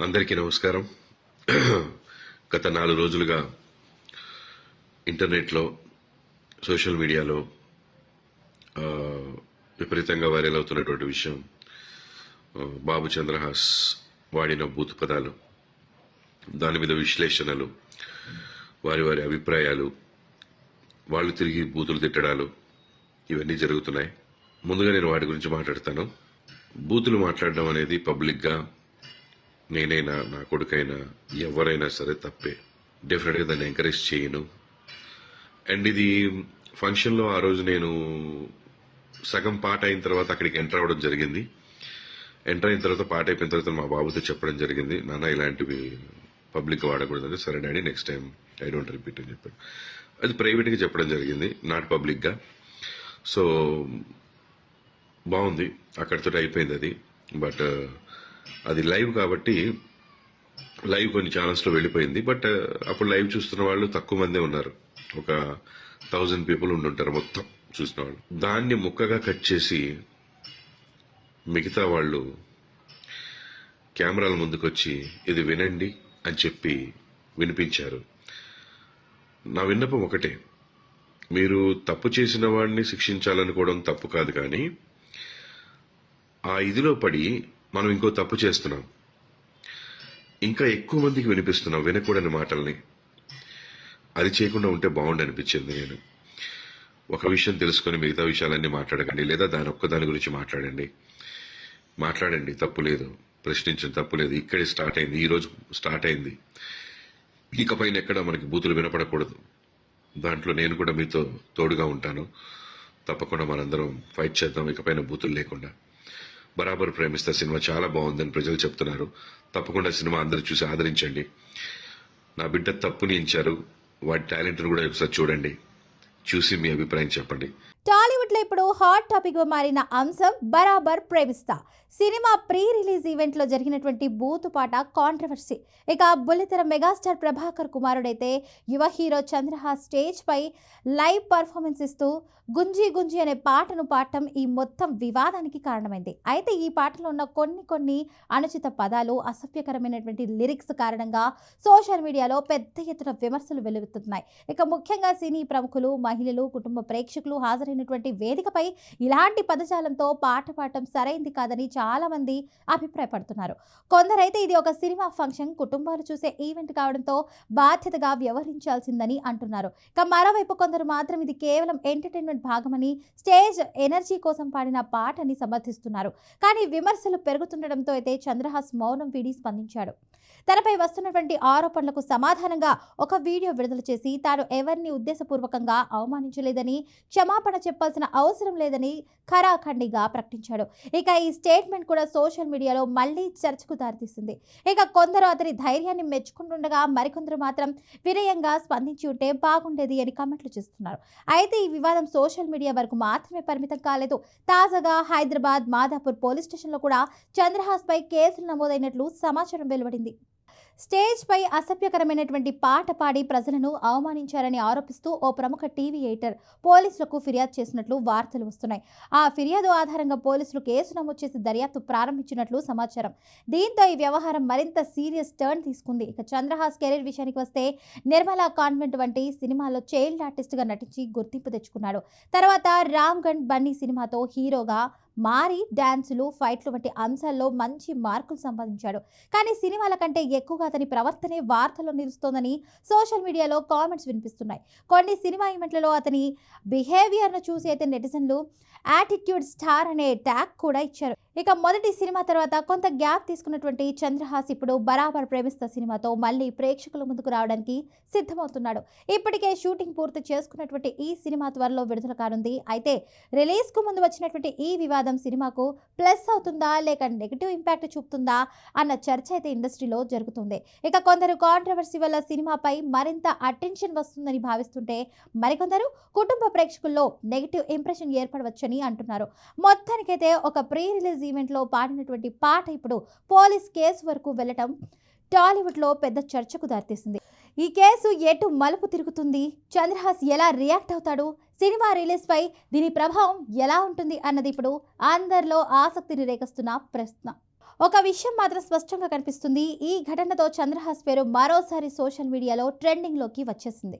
అందరికీ నమస్కారం. గత నాలుగు రోజులుగా ఇంటర్నెట్లో సోషల్ మీడియాలో విపరీతంగా వైరల్ అవుతున్నటువంటి విషయం బాబు చంద్రహాస్ వాడిన బూత్ పదాలు దాని మీద విశ్లేషణలు వారి వారి అభిప్రాయాలు వాళ్ళు తిరిగి బూతులు తిట్టడాలు ఇవన్నీ జరుగుతున్నాయి. ముందుగా నేను వాటి గురించి మాట్లాడతాను. బూతులు మాట్లాడడం అనేది పబ్లిక్గా నేనైనా నా కొడుకైనా ఎవరైనా సరే తప్పే. డెఫినెట్గా దాన్ని ఎంకరేజ్ చేయను. అండ్ ఇది ఫంక్షన్లో ఆ రోజు నేను సగం పాట అయిన తర్వాత అక్కడికి ఎంటర్ అవ్వడం జరిగింది. ఎంటర్ అయిన తర్వాత పాట అయిపోయిన తర్వాత మా బాబుతో చెప్పడం జరిగింది. నాన్న ఇలాంటివి పబ్లిక్ వాడకూడదు సరే daddy next time I don't repeat అని చెప్పాడు. అది ప్రైవేట్గా చెప్పడం జరిగింది నాట్ పబ్లిక్గా సో బాగుంది. అక్కడితో అయిపోయింది అది. బట్ అది లైవ్ కాబట్టి లైవ్ కొన్ని ఛానల్స్లో వెళ్ళిపోయింది. బట్ uh, అప్పుడు లైవ్ చూస్తున్న వాళ్ళు తక్కువ మందే ఉన్నారు. ఒక థౌజండ్ పీపుల్ ఉండుంటారు మొత్తం చూసిన వాళ్ళు. దాన్ని ముక్కగా కట్ చేసి మిగతా వాళ్ళు కెమెరాల ముందుకొచ్చి ఇది వినండి అని చెప్పి వినిపించారు. నా విన్నపం ఒకటే. మీరు తప్పు చేసిన వాడిని శిక్షించాలనుకోవడం తప్పు కాదు కానీ ఆ ఇదిలో పడి మనం ఇంకో తప్పు చేస్తున్నాం. ఇంకా ఎక్కువ మందికి వినిపిస్తున్నాం వినకూడని మాటల్ని. అది చేయకుండా ఉంటే బాగుండు అనిపించింది నేను. ఒక విషయం తెలుసుకొని మిగతా విషయాలన్నీ మాట్లాడకండి లేదా దాని ఒక్క దాని గురించి మాట్లాడండి. మాట్లాడండి తప్పు లేదు. ప్రశ్నించిన తప్పు లేదు. ఇక్కడే స్టార్ట్ అయింది. ఈరోజు స్టార్ట్ అయింది. ఇకపైన ఎక్కడ మనకి బూతులు వినపడకూడదు. దాంట్లో నేను కూడా మీతో తోడుగా ఉంటాను. తప్పకుండా మనందరం ఫైట్ చేద్దాం. ఇకపైన బూతులు లేకుండా. బరాబర్ ప్రేమిస్తా సినిమా చాలా బాగుందని ప్రజలు చెప్తున్నారు. తప్పకుండా సినిమా అందరూ చూసి ఆదరించండి. నా బిడ్డ తప్పుని ఇచ్చారు వాటి టాలెంట్ను కూడా ఒకసారి చూడండి. చూసి మీ అభిప్రాయం చెప్పండి. టాలీవుడ్లో ఇప్పుడు హాట్ టాపిక్గా మారిన అంశం బరాబర్ ప్రేమిస్తా. సినిమా ప్రీ రిలీజ్ ఈవెంట్లో జరిగినటువంటి బూతుపాట కాంట్రవర్సీ. ఇక బుల్లితెర మెగాస్టార్ ప్రభాకర్ కుమారుడైతే యువ హీరో చంద్రహాస్ స్టేజ్పై లైవ్ పర్ఫార్మెన్స్ ఇస్తూ గుంజి గుంజి అనే పాటను పాడటం ఈ మొత్తం వివాదానికి కారణమైంది. అయితే ఈ పాటలో ఉన్న కొన్ని కొన్ని అనుచిత పదాలు అసభ్యకరమైనటువంటి లిరిక్స్ కారణంగా సోషల్ మీడియాలో పెద్ద ఎత్తున విమర్శలు వెలుగుతున్నాయి. ఇక ముఖ్యంగా సినీ ప్రముఖులు మహిళలు కుటుంబ ప్రేక్షకులు హాజరైన హాజరైనటువంటి వేదికపై ఇలాంటి పదజాలంతో పాట పాడటం సరైంది కాదని చాలా మంది అభిప్రాయపడుతున్నారు. కొందరైతే ఇది ఒక సినిమా ఫంక్షన్ కుటుంబాలు చూసే ఈవెంట్ కావడంతో బాధ్యతగా వ్యవహరించాల్సిందని అంటున్నారు. ఇక మరోవైపు కొందరు మాత్రం ఇది కేవలం ఎంటర్టైన్మెంట్ భాగమని స్టేజ్ ఎనర్జీ కోసం పాడిన పాటని సమర్థిస్తున్నారు. కానీ విమర్శలు పెరుగుతుండటంతో అయితే చంద్రహాస్ మౌనం వీడి స్పందించాడు. తనపై వస్తున్నటువంటి ఆరోపణలకు సమాధానంగా ఒక వీడియో విడుదల చేసి తాను ఎవరిని ఉద్దేశపూర్వకంగా అవమానించలేదని క్షమాపణ చెప్పాల్సిన అవసరం లేదని ఖరాఖండిగా ప్రకటించాడు. ఇక ఈ స్టేట్మెంట్ కూడా సోషల్ మీడియాలో మళ్ళీ చర్చకు దారితీస్తుంది ఇక కొందరు అతని ధైర్యాన్ని మెచ్చుకుంటుండగా మరికొందరు మాత్రం వినయంగా స్పందించి ఉంటే బాగుండేది అని కమెంట్లు చేస్తున్నారు. అయితే ఈ వివాదం సోషల్ మీడియా వరకు మాత్రమే పరిమితం కాలేదు. తాజాగా హైదరాబాద్ మాదాపూర్ పోలీస్ స్టేషన్లో కూడా చంద్రహాస్ పై కేసులు నమోదైనట్లు సమాచారం వెలువడింది. స్టేజ్ పై అసభ్యకరమైనటువంటి పాట పాడి ప్రజలను అవమానించారని ఆరోపిస్తూ ఓ ప్రముఖ టీవీ ఎయిటర్ పోలీసులకు ఫిర్యాదు చేసినట్లు వార్తలు వస్తున్నాయి. ఆ ఫిర్యాదు ఆధారంగా పోలీసులు కేసు నమోదు చేసి దర్యాప్తు ప్రారంభించినట్లు సమాచారం. దీంతో ఈ వ్యవహారం మరింత సీరియస్ టర్న్ తీసుకుంది. ఇక చంద్రహాస్ కెరీర్ విషయానికి వస్తే నిర్మలా కాన్వెంట్ వంటి సినిమాలో చైల్డ్ ఆర్టిస్ట్గా నటించి గుర్తింపు తెచ్చుకున్నాడు. తర్వాత రామ్ గండ్ బన్నీ సినిమాతో హీరోగా మారి డ్యాన్సులు ఫైట్లు వంటి అంశాల్లో మంచి మార్కులు సంపాదించాడు. కానీ సినిమాల కంటే ఎక్కువగా అతని ప్రవర్తనే వార్తల్లో నిలుస్తోందని సోషల్ మీడియాలో కామెంట్స్ వినిపిస్తున్నాయి. కొన్ని సినిమా ఈవెంట్లలో అతని బిహేవియర్ను చూసి అయితే నెటిజన్లు యాటిట్యూడ్ స్టార్ అనే ట్యాగ్ కూడా ఇచ్చారు. ఇక మొదటి సినిమా తర్వాత కొంత గ్యాప్ తీసుకున్నటువంటి చంద్రహాస్ ఇప్పుడు బరాబర్ ప్రేమిస్తా సినిమాతో మళ్ళీ ప్రేక్షకుల ముందుకు రావడానికి సిద్ధమవుతున్నాడు. ఇప్పటికే షూటింగ్ పూర్తి చేసుకున్నటువంటి ఈ సినిమా త్వరలో విడుదల కానుంది. అయితే రిలీజ్కు ముందు వచ్చినటువంటి ఈ వివాదం సినిమాకు ప్లస్ అవుతుందా లేక నెగిటివ్ ఇంపాక్ట్ చూపుతుందా అన్న చర్చ అయితే ఇండస్ట్రీలో జరుగుతుంది. ఇక కొందరు కాంట్రవర్సీ వల్ల సినిమాపై మరింత అటెన్షన్ వస్తుందని భావిస్తుంటే మరికొందరు కుటుంబ ప్రేక్షకుల్లో నెగిటివ్ ఇంప్రెషన్ ఏర్పడవచ్చని అంటున్నారు. మొత్తానికైతే ఒక ప్రీ రిలీజ్ ఈవెంట్లో పాడినటువంటి పాట ఇప్పుడు పోలీస్ కేసు వరకు వెళ్ళటం టాలీవుడ్లో పెద్ద చర్చకు దారితీసింది. ఈ కేసు ఎటు మలుపు తిరుగుతుంది? చంద్రహాస్ ఎలా రియాక్ట్ అవుతాడు? సినిమా రిలీజ్ పై దీని ప్రభావం ఎలా ఉంటుంది అన్నది ఇప్పుడు అందరిలో ఆసక్తిని రేకస్తున్న ప్రశ్న. ఒక విషయం మాత్రం స్పష్టంగా కనిపిస్తుంది. ఈ ఘటనతో చంద్రహాస్ పేరు మరోసారి సోషల్ మీడియాలో ట్రెండింగ్లోకి వచ్చేసింది.